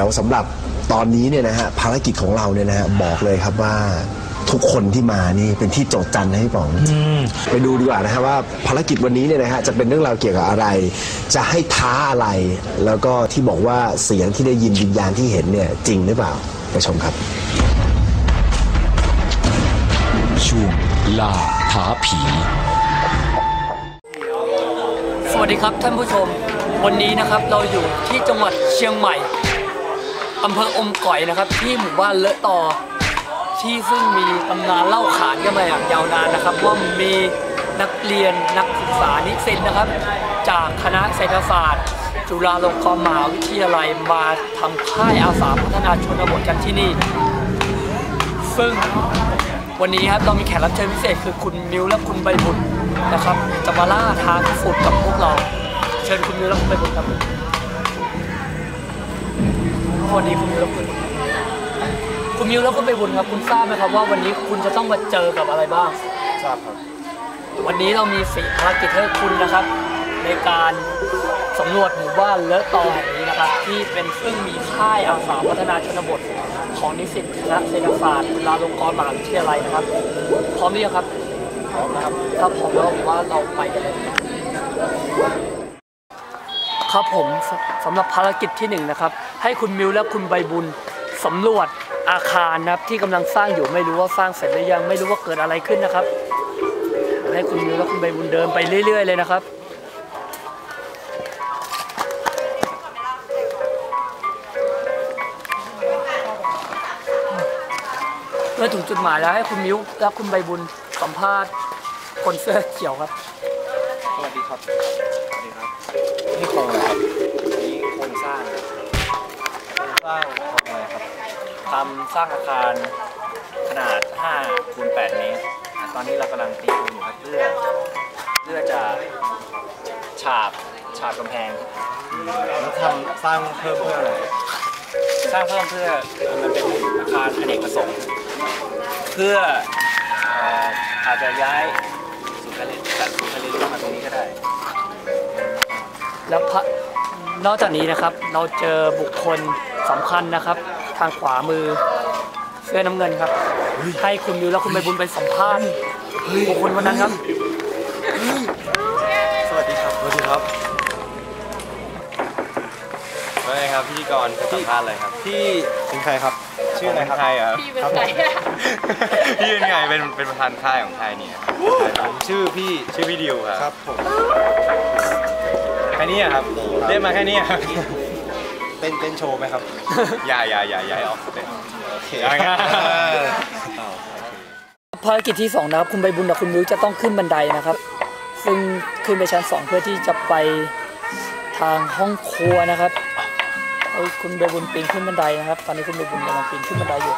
ดี๋ยวสำหรับตอนนี้เนี่ยนะฮะภารกิจของเราเนี่ยนะฮะบอกเลยครับว่าทุกคนที่มานี่เป็นที่โจทย์จันทร์ให้พี่ป๋องไปดูดีกว่านะฮะว่าภารกิจวันนี้เนี่ยนะฮะจะเป็นเรื่องราวเกี่ยวกับอะไร จะให้ท้าอะไร แล้วก็ที่บอกว่าเสียงที่ได้ยินวิญญาณที่เห็นเนี่ยจริงหรือเปล่าไปชมครับ ช่วงล่าท้าผี สวัสดีครับท่านผู้ชม วันนี้นะครับเราอยู่ที่จังหวัดเชียงใหม่ อำเภออมก่อยนะครับ ที่หมู่บ้านเลอะต่อ ที่ซึ่งมีตำนานเล่าขานกันมาอย่างยาวนานนะครับ ว่ามีนักเรียนนักศึกษานิสิตนะครับ จากคณะเศรษฐศาสตร์ จุฬาลงกรณ์มหาวิทยาลัยมาทำค่ายอาสาพัฒนาชนบทกันที่นี่ ซึ่งวันนี้ครับเรามีแขกรับเชิญพิเศษคือคุณมิวและคุณใบบุญนะครับจะมาล่าทางฝุ่นกับพวกเรา เชิญคุณมิวและคุณใบบุญครับ สวัสดีคุณมิวและคุณใบบุญคุณมิวและคุณใบบุญครับ คุณทราบไหมครับว่าวันนี้คุณจะต้องมาเจอกับอะไรบ้าง ทราบครับ วันนี้เรามีสี่ภารกิจให้คุณนะครับ ในการสำรวจหมู่บ้านเลอะตอแห่งนี้นะครับ ที่เป็นซึ่งมีค่ายอาสาพัฒนาชนบท ของนิสิตคณะเศรษฐศาสตร์จุฬาลงกรณ์มหาวิทยาลัยนะครับ พร้อมหรือยังครับ พร้อมนะครับถ้าพร้อมแล้วผมว่าเราไปกันเลยครับผมสสำหรับภารกิจที่หนึ่งนะครับ ให้คุณมิวและคุณใบบุญสำรวจอาคารนะครับที่กำลังสร้างอยู่ไม่รู้ว่าสร้างเสร็จหรือยังไม่รู้ว่าเกิดอะไรขึ้นนะครับ ให้คุณมิวและคุณใบบุญเดินไปเรื่อย ๆ เลยนะครับเมื่อถึงจุดหมายแล้วให้คุณมิวและคุณใบบุญสัมภาษณ์คนเสื้อเขียวครับ สวัสดีครับ สวัสดีครับ นี่โคงอะครับ รงสร้างทำอะไรครับทำสร้างอาคารขนาด5คูณ8เมตรอะตอนนี้เรากำลังตีปูนอยู่ครับเพื่อเพื่อจะฉาบฉาบกำแพง แล้วทำสร้างเพิ่มเพื่ออะไรสร้างเพิ่มเพื่อมันเป็นอาคารอเนกประสงค์เพื่อเอ่ออาจจะย้ายศูนย์การเรียนจัดศูนย์การเรียนรู้มาตรงนี้ก็ได้ แล้วพระนอกจากนี้นะครับเราเจอบุคคล สำคัญนะครับ ทางขวามือเสื้อน้ำเงินครับให้คุณมิวและคุณใบบุญไปสัมภาษณ์บุคคลวันนั้นครับ สวัสดีครับ สวัสดีครับว่าไงครับพิธีกรจะสัมภาษณ์อะไรครับ พี่เป็นใครครับ ชื่ออะไรครับใครครับพี่เป็นใครพี่เป็นไงเป็นเป็นประธานค่ายของค่ายเนี่ยผมชื่อพี่ชื่อพี่ดิวครับ ครับผมแค่นี้อะครับเล่นมาแค่นี้อะครับเป็ นเป็นโชว์ไหมครับ อย่าอย่าอย่าอย่าให้ออกเป็นโอเคอย่าอย่าภารกิจที่สองนะครับ คุณใบบุญกับคุณมิวจะต้องขึ้นบันไดนะครับ ซึ่งขึ้นไปชั้นสองเพื่อที่จะไปทางห้องครัวนะครับเอาคุณใบบุญปีนขึ้นบันไดนะครับ ตอนนี้คุณใบบุญกำลังปีนขึ้นบันไดอยู่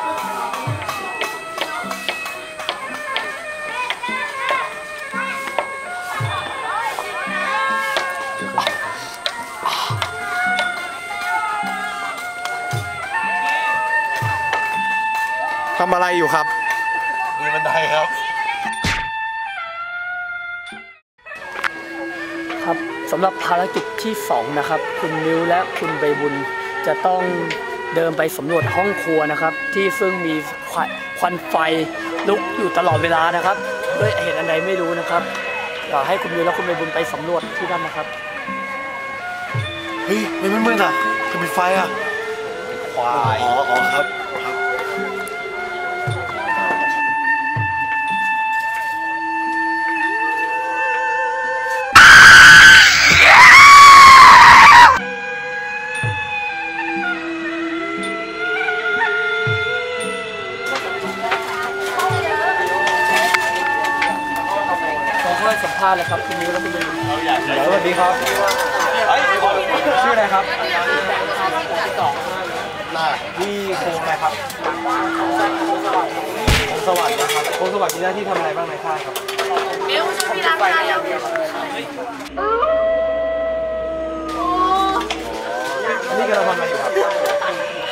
อะไรอยู่ครับมีบันไดครับ ครับสำหรับภารกิจที่สองนะครับ คุณมิวและคุณใบบุญจะต้องเดินไปสำรวจห้องครัวนะครับ ที่ซึ่งมีควันควันไฟลุกอยู่ตลอดเวลานะครับด้วยเหตุอันใดไม่รู้นะครับอยากให้คุณมิวและคุณใบบุญไปสำรวจที่นั่นนะครับเฮ้ยมันไม่มืดอะจะปิดไฟอะควายอ๋ออ๋อครับาไปสัมภาษณ์เลยครับคุณมิวและคุณใบบุญสวัสดีครับชื่ออะไรครับพี่โครงอะไรครับโครงสวัสดิ์นะครับโครงสวัสดิ์มีหน้าที่ทำอะไรบ้างในค่ายครับมิวช่วยพี่ล้างจานเร็วอันนี้กำลังทำอะไรอยู่ครับ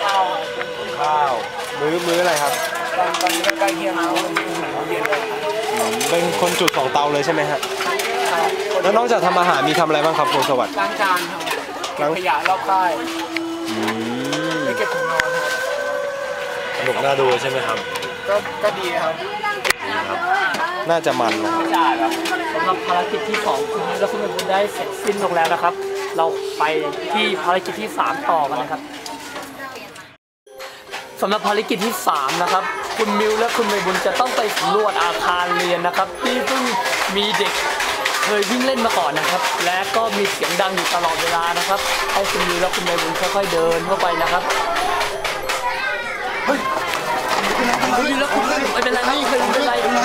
ข้าวข้าวมื้อมื้ออะไรครับตอนนี้ก็ใกล้เที่ยงแล้วเย็นเลย เป็นคนจุดสองเตาเลยใช่ไหมฮะแล้วนอกจากทำอาหารมีทำอะไรบ้างครับโครงสวัสดิ์ล้างจานครับล้างขยะรอบค่ายอืมไปเก็บถุงนอนครับสนุกน่าดูใช่ไหมครับ ก็ก็ดีครับ น่าจะมันนะไม่ได้ครับสำหรับภารกิจที่สองคุณและคุณเป็นบุญได้เสร็จสิ้นลงแล้วนะครับ เราไปที่ภารกิจที่สามต่อกันนะครับสำหรับภารกิจที่สามนะครับ คุณมิวและคุณใบบุญจะต้องไปสำรวจอาคารเรียนนะครับ ที่เพิ่งมีเด็กเคยวิ่งเล่นมาก่อนนะครับ และก็มีเสียงดังอยู่ตลอดเวลานะครับให้คุณมิวและคุณใบบุญค่อยๆเดินเข้าไปนะครับเฮ้ยคุณมิวและคุณใบบุญไม่เป็นไรไม่เป็นไรไม่เป็นไร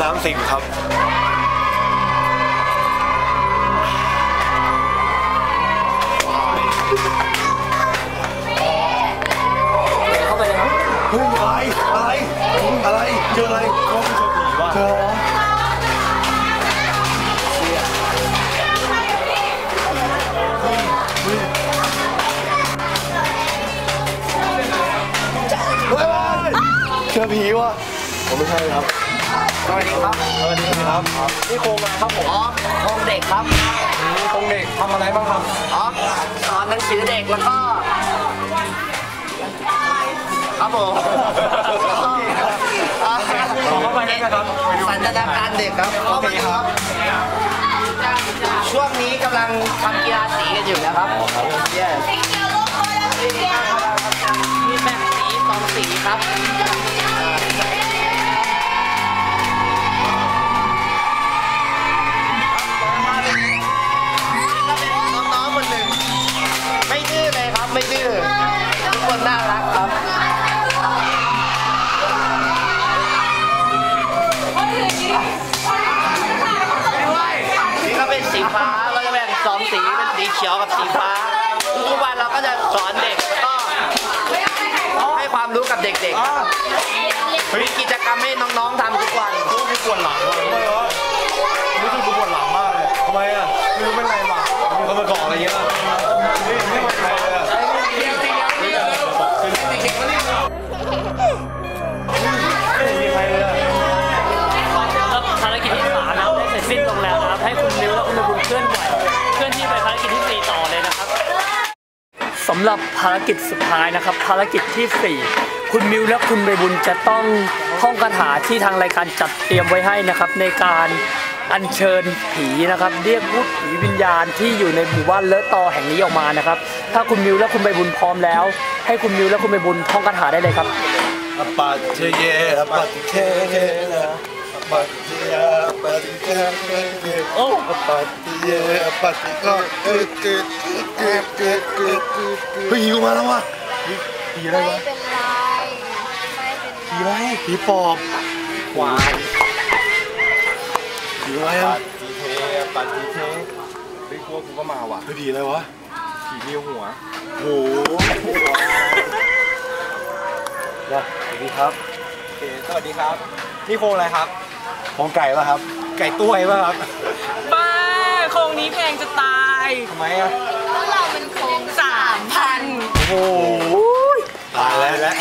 น้ำสิงครับ เฮ้ยอะไรอะไรอะไรเจออะไรก็ไม่เจอผีว่ะเจอเหรอเฮ้ยเจอผีว่ะผมไม่ใช่ครับสวัสดีครับสวัสดีครับนี่โครงอะไรครับผมอ๋อห้องเด็กครับโครงเด็กทำอะไรบ้างครับอ๋อสอนหนังสือเด็กแล้วก็ ครับผมขอเข้าไปได้ไหมครับไปดูสันทนาการเด็กครับโอเคครับ ช่วงนี้กำลังทำกีฬาสีกันอยู่นะครับ Yes เป็นสีเขียวกับสีฟ้า ทุกๆวันเราก็จะสอนเด็กแล้วก็ให้ความรู้กับเด็กๆมีกิจกรรมให้น้องๆทำทุกวันรู้สึกปวดหลังว่ะทำไมวะรู้สึกปวดหลังมากเลยทำไมอะไม่รู้เป็นไรมามีคนมาเกาะอะไรเงี้ย สำหรับภารกิจสุดท้ายนะครับ ภารกิจที่สี่คุณมิวและคุณใบบุญจะต้องท่องคาถาที่ทางรายการจัดเตรียมไว้ให้นะครับ ในการอัญเชิญผีนะครับ เรียกพูดผีวิญญาณที่อยู่ในหมู่บ้านเลอะตอแห่งนี้ออกมานะครับ ถ้าคุณมิวและคุณใบบุญพร้อมแล้ว ให้คุณมิวและคุณใบบุญท่องคาถาได้เลยครับอปัตเจเยอปัตติเคเกนะอปัตติยอปัตติเคเกเกโอ้อปัตติเยอปัตติก็เกเกเกเกเกเกเฮ้ยหิวมาแล้ววะผีอะไรวะเป็นไรไม่เป็นผีอะไรผีปอบควายผีอะไรอะปัตติเทปัตติเทเฮ้ยกูว่ากูก็มาว่ะเฮ้ยผีอะไรวะผีมีหัวโอ้โหสวัสดีครับโอเคสวัสดีครับ นี่โครงอะไรครับโครงไก่ป่ะครับ ไก่ต้วยป่ะครับ บ้าโครงนี้แพงจะตายทำไมอะเพราะเราเป็นโครงสามพันโอ้โหตายแล้วและ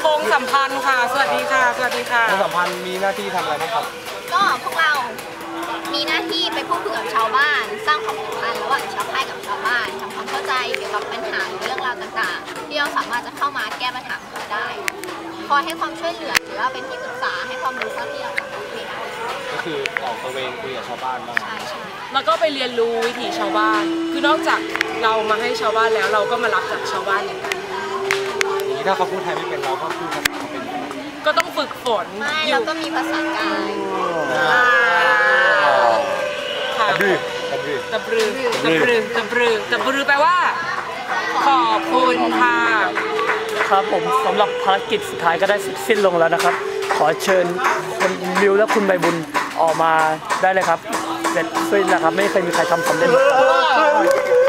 โครงสัมพันธ์ค่ะ สวัสดีค่ะ สวัสดีค่ะความสัมพันธ์มีหน้าที่ทำอะไรบ้างครับ ก็พวกเรามีหน้าที่ไปพูดคุยกับชาวบ้าน สร้างความสัมพันธ์ระหว่างชาวไร่กับชาวบ้านทำความเข้าใจเกี่ยวกับปัญหาหรือเรื่องราวต่างๆ ที่เราสามารถจะเข้ามาแก้ปัญหาของเราได้ คอยให้ความช่วยเหลือหรือว่าเป็นที่ปรึกษาให้ความรู้เท่าที่เรา คือออกตระเวนคุยกับชาวบ้านบ้าง ใช่ใช่แล้วก็ไปเรียนรู้วิถีชาวบ้าน คือนอกจากเรามาให้ชาวบ้านแล้วเราก็มารับจากชาวบ้านเหมือนกัน อย่างนี้ถ้าเขาพูดไทยไม่เป็นเราก็พูดภาษาเขาเป็นก็ต้องฝึกฝนไม่อเรายู่ก็มีภาษากายค่ะดื้อกันดื้อตะบรือตะบรือตะบรือตะบรือแปลว่า ขอบคุณค่ะครับผมสำหรับภารกิจสุดท้ายก็ได้เสร็จสิ้นลงแล้วนะครับ ขอเชิญคุณมิวและคุณใบบุญ ออกมาได้เลยครับเสร็จสิ้นแล้วครับ ไม่เคยมีใครทำสำเร็จ